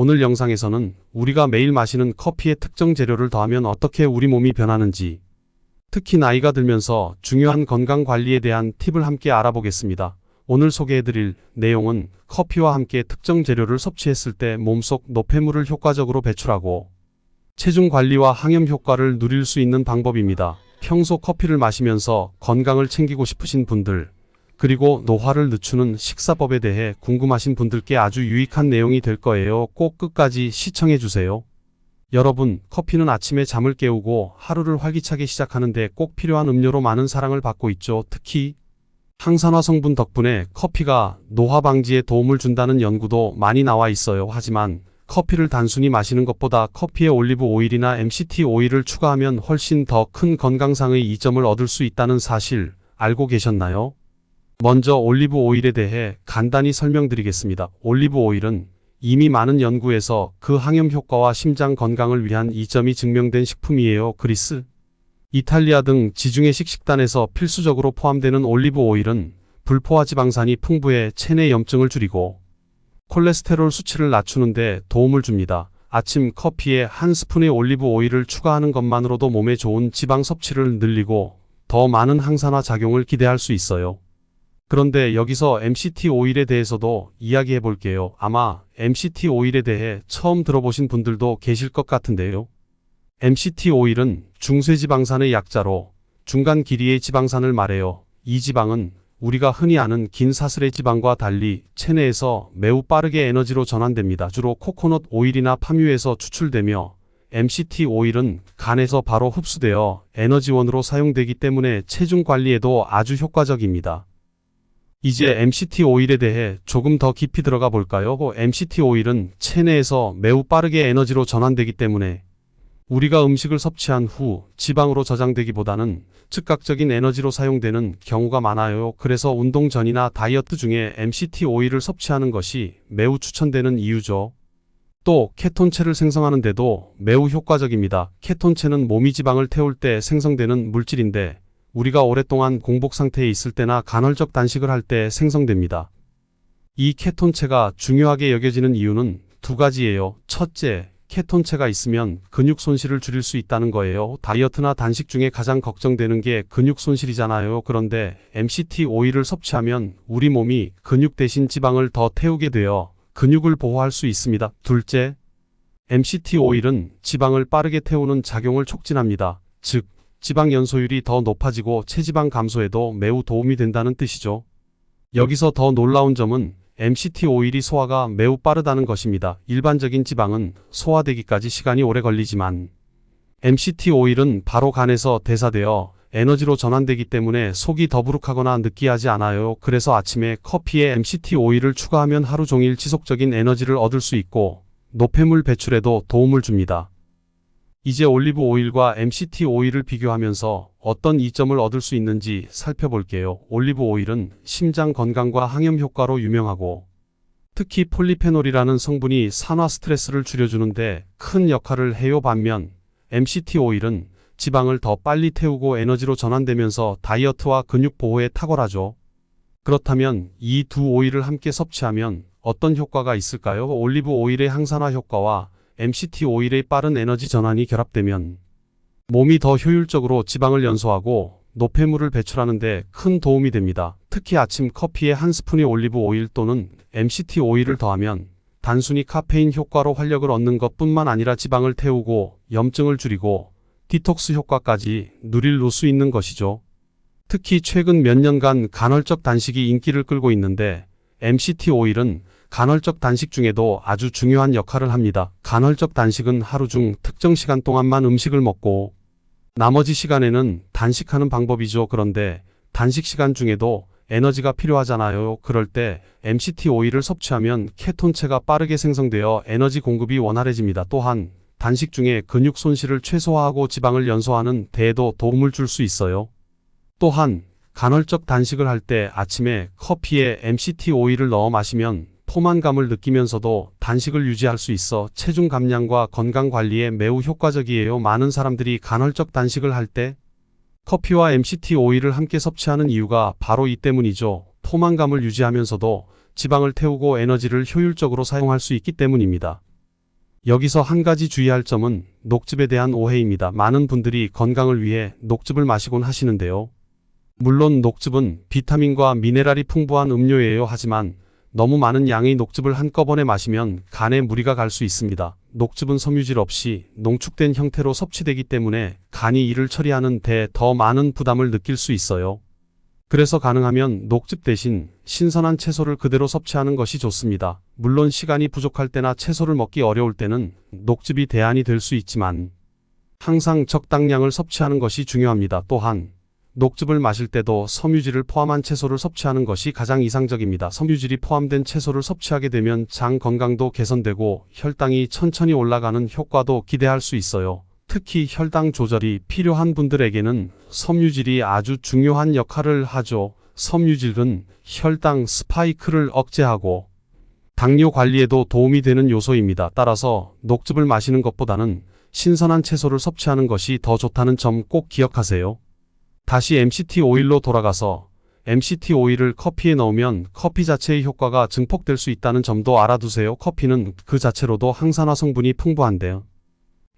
오늘 영상에서는 우리가 매일 마시는 커피에 특정 재료를 더하면 어떻게 우리 몸이 변하는지, 특히 나이가 들면서 중요한 건강 관리에 대한 팁을 함께 알아보겠습니다. 오늘 소개해드릴 내용은 커피와 함께 특정 재료를 섭취했을 때 몸속 노폐물을 효과적으로 배출하고 체중 관리와 항염 효과를 누릴 수 있는 방법입니다. 평소 커피를 마시면서 건강을 챙기고 싶으신 분들, 그리고 노화를 늦추는 식사법에 대해 궁금하신 분들께 아주 유익한 내용이 될 거예요. 꼭 끝까지 시청해 주세요. 여러분, 커피는 아침에 잠을 깨우고 하루를 활기차게 시작하는데 꼭 필요한 음료로 많은 사랑을 받고 있죠. 특히 항산화 성분 덕분에 커피가 노화 방지에 도움을 준다는 연구도 많이 나와 있어요. 하지만 커피를 단순히 마시는 것보다 커피에 올리브 오일이나 MCT 오일을 추가하면 훨씬 더 큰 건강상의 이점을 얻을 수 있다는 사실 알고 계셨나요? 먼저 올리브 오일에 대해 간단히 설명드리겠습니다. 올리브 오일은 이미 많은 연구에서 그 항염 효과와 심장 건강을 위한 이점이 증명된 식품이에요. 그리스, 이탈리아 등 지중해식 식단에서 필수적으로 포함되는 올리브 오일은 불포화 지방산이 풍부해 체내 염증을 줄이고 콜레스테롤 수치를 낮추는데 도움을 줍니다. 아침 커피에 한 스푼의 올리브 오일을 추가하는 것만으로도 몸에 좋은 지방 섭취를 늘리고 더 많은 항산화 작용을 기대할 수 있어요. 그런데 여기서 MCT 오일에 대해서도 이야기해 볼게요. 아마 MCT 오일에 대해 처음 들어보신 분들도 계실 것 같은데요. MCT 오일은 중쇄지방산의 약자로 중간 길이의 지방산을 말해요. 이 지방은 우리가 흔히 아는 긴 사슬의 지방과 달리 체내에서 매우 빠르게 에너지로 전환됩니다. 주로 코코넛 오일이나 파뮤에서 추출되며 MCT 오일은 간에서 바로 흡수되어 에너지원으로 사용되기 때문에 체중 관리에도 아주 효과적입니다. 이제 MCT 오일에 대해 조금 더 깊이 들어가 볼까요? MCT 오일은 체내에서 매우 빠르게 에너지로 전환되기 때문에 우리가 음식을 섭취한 후 지방으로 저장되기보다는 즉각적인 에너지로 사용되는 경우가 많아요. 그래서 운동 전이나 다이어트 중에 MCT 오일을 섭취하는 것이 매우 추천되는 이유죠. 또 케톤체를 생성하는데도 매우 효과적입니다. 케톤체는 몸이 지방을 태울 때 생성되는 물질인데 우리가 오랫동안 공복 상태에 있을 때나 간헐적 단식을 할 때 생성됩니다. 이 케톤체가 중요하게 여겨지는 이유는 두 가지예요. 첫째, 케톤체가 있으면 근육 손실을 줄일 수 있다는 거예요. 다이어트나 단식 중에 가장 걱정되는 게 근육 손실이잖아요. 그런데 MCT 오일을 섭취하면 우리 몸이 근육 대신 지방을 더 태우게 되어 근육을 보호할 수 있습니다. 둘째, MCT 오일은 지방을 빠르게 태우는 작용을 촉진합니다. 즉, 지방 연소율이 더 높아지고 체지방 감소에도 매우 도움이 된다는 뜻이죠. 여기서 더 놀라운 점은 MCT 오일이 소화가 매우 빠르다는 것입니다. 일반적인 지방은 소화되기까지 시간이 오래 걸리지만 MCT 오일은 바로 간에서 대사되어 에너지로 전환되기 때문에 속이 더부룩하거나 느끼하지 않아요. 그래서 아침에 커피에 MCT 오일을 추가하면 하루 종일 지속적인 에너지를 얻을 수 있고 노폐물 배출에도 도움을 줍니다. 이제 올리브 오일과 MCT 오일을 비교하면서 어떤 이점을 얻을 수 있는지 살펴볼게요. 올리브 오일은 심장 건강과 항염 효과로 유명하고 특히 폴리페놀이라는 성분이 산화 스트레스를 줄여주는데 큰 역할을 해요. 반면 MCT 오일은 지방을 더 빨리 태우고 에너지로 전환되면서 다이어트와 근육 보호에 탁월하죠. 그렇다면 이 두 오일을 함께 섭취하면 어떤 효과가 있을까요? 올리브 오일의 항산화 효과와 MCT 오일의 빠른 에너지 전환이 결합되면 몸이 더 효율적으로 지방을 연소하고 노폐물을 배출하는 데 큰 도움이 됩니다. 특히 아침 커피에 한 스푼의 올리브 오일 또는 MCT 오일을 더하면 단순히 카페인 효과로 활력을 얻는 것 뿐만 아니라 지방을 태우고 염증을 줄이고 디톡스 효과까지 누릴 수 있는 것이죠. 특히 최근 몇 년간 간헐적 단식이 인기를 끌고 있는데 MCT 오일은 간헐적 단식 중에도 아주 중요한 역할을 합니다. 간헐적 단식은 하루 중 특정 시간 동안만 음식을 먹고 나머지 시간에는 단식하는 방법이죠. 그런데 단식 시간 중에도 에너지가 필요하잖아요. 그럴 때 MCT 오일을 섭취하면 케톤체가 빠르게 생성되어 에너지 공급이 원활해집니다. 또한 단식 중에 근육 손실을 최소화하고 지방을 연소하는 데에도 도움을 줄 수 있어요. 또한 간헐적 단식을 할 때 아침에 커피에 MCT 오일을 넣어 마시면 포만감을 느끼면서도 단식을 유지할 수 있어 체중 감량과 건강 관리에 매우 효과적이에요. 많은 사람들이 간헐적 단식을 할 때 커피와 MCT 오일을 함께 섭취하는 이유가 바로 이 때문이죠. 포만감을 유지하면서도 지방을 태우고 에너지를 효율적으로 사용할 수 있기 때문입니다. 여기서 한 가지 주의할 점은 녹즙에 대한 오해입니다. 많은 분들이 건강을 위해 녹즙을 마시곤 하시는데요. 물론 녹즙은 비타민과 미네랄이 풍부한 음료예요. 하지만 너무 많은 양의 녹즙을 한꺼번에 마시면 간에 무리가 갈 수 있습니다. 녹즙은 섬유질 없이 농축된 형태로 섭취되기 때문에 간이 이를 처리하는 데 더 많은 부담을 느낄 수 있어요. 그래서 가능하면 녹즙 대신 신선한 채소를 그대로 섭취하는 것이 좋습니다. 물론 시간이 부족할 때나 채소를 먹기 어려울 때는 녹즙이 대안이 될 수 있지만 항상 적당량을 섭취하는 것이 중요합니다. 또한 녹즙을 마실 때도 섬유질을 포함한 채소를 섭취하는 것이 가장 이상적입니다. 섬유질이 포함된 채소를 섭취하게 되면 장 건강도 개선되고 혈당이 천천히 올라가는 효과도 기대할 수 있어요. 특히 혈당 조절이 필요한 분들에게는 섬유질이 아주 중요한 역할을 하죠. 섬유질은 혈당 스파이크를 억제하고 당뇨 관리에도 도움이 되는 요소입니다. 따라서 녹즙을 마시는 것보다는 신선한 채소를 섭취하는 것이 더 좋다는 점 꼭 기억하세요. 다시 MCT 오일로 돌아가서 MCT 오일을 커피에 넣으면 커피 자체의 효과가 증폭될 수 있다는 점도 알아두세요. 커피는 그 자체로도 항산화 성분이 풍부한데요.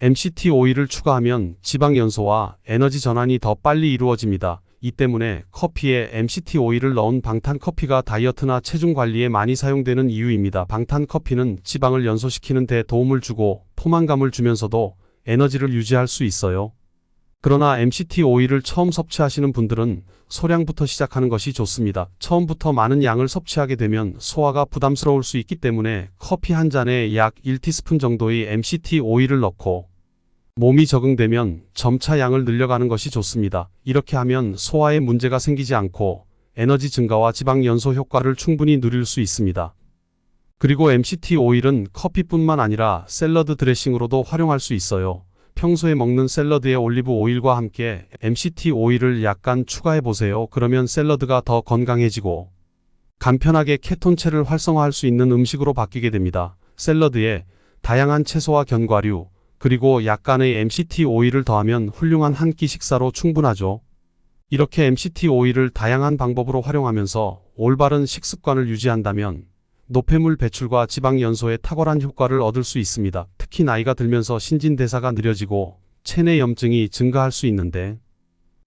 MCT 오일을 추가하면 지방 연소와 에너지 전환이 더 빨리 이루어집니다. 이 때문에 커피에 MCT 오일을 넣은 방탄 커피가 다이어트나 체중 관리에 많이 사용되는 이유입니다. 방탄 커피는 지방을 연소시키는 데 도움을 주고 포만감을 주면서도 에너지를 유지할 수 있어요. 그러나 MCT 오일을 처음 섭취하시는 분들은 소량부터 시작하는 것이 좋습니다. 처음부터 많은 양을 섭취하게 되면 소화가 부담스러울 수 있기 때문에 커피 한 잔에 약 1티스푼 정도의 MCT 오일을 넣고 몸이 적응되면 점차 양을 늘려가는 것이 좋습니다. 이렇게 하면 소화에 문제가 생기지 않고 에너지 증가와 지방 연소 효과를 충분히 누릴 수 있습니다. 그리고 MCT 오일은 커피뿐만 아니라 샐러드 드레싱으로도 활용할 수 있어요. 평소에 먹는 샐러드에 올리브 오일과 함께 MCT 오일을 약간 추가해 보세요. 그러면 샐러드가 더 건강해지고 간편하게 케톤체를 활성화할 수 있는 음식으로 바뀌게 됩니다. 샐러드에 다양한 채소와 견과류, 그리고 약간의 MCT 오일을 더하면 훌륭한 한 끼 식사로 충분하죠. 이렇게 MCT 오일을 다양한 방법으로 활용하면서 올바른 식습관을 유지한다면 노폐물 배출과 지방 연소에 탁월한 효과를 얻을 수 있습니다. 특히 나이가 들면서 신진대사가 느려지고 체내 염증이 증가할 수 있는데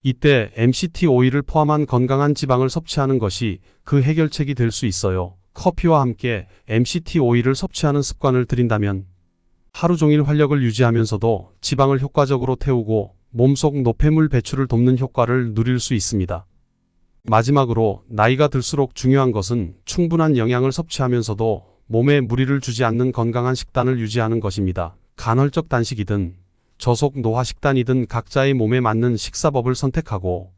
이때 MCT 오일을 포함한 건강한 지방을 섭취하는 것이 그 해결책이 될 수 있어요. 커피와 함께 MCT 오일을 섭취하는 습관을 들인다면 하루 종일 활력을 유지하면서도 지방을 효과적으로 태우고 몸속 노폐물 배출을 돕는 효과를 누릴 수 있습니다. 마지막으로 나이가 들수록 중요한 것은 충분한 영양을 섭취하면서도 몸에 무리를 주지 않는 건강한 식단을 유지하는 것입니다. 간헐적 단식이든 저속 노화 식단이든 각자의 몸에 맞는 식사법을 선택하고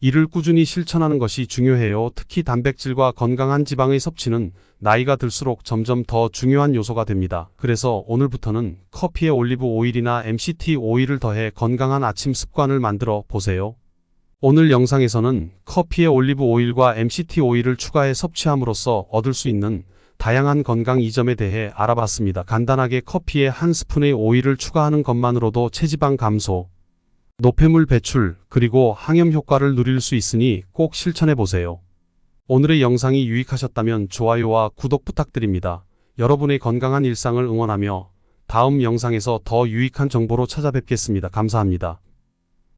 이를 꾸준히 실천하는 것이 중요해요. 특히 단백질과 건강한 지방의 섭취는 나이가 들수록 점점 더 중요한 요소가 됩니다. 그래서 오늘부터는 커피에 올리브 오일이나 MCT 오일을 더해 건강한 아침 습관을 만들어 보세요. 오늘 영상에서는 커피에 올리브 오일과 MCT 오일을 추가해 섭취함으로써 얻을 수 있는 다양한 건강 이점에 대해 알아봤습니다. 간단하게 커피에 한 스푼의 오일을 추가하는 것만으로도 체지방 감소, 노폐물 배출, 그리고 항염 효과를 누릴 수 있으니 꼭 실천해 보세요. 오늘의 영상이 유익하셨다면 좋아요와 구독 부탁드립니다. 여러분의 건강한 일상을 응원하며 다음 영상에서 더 유익한 정보로 찾아뵙겠습니다. 감사합니다.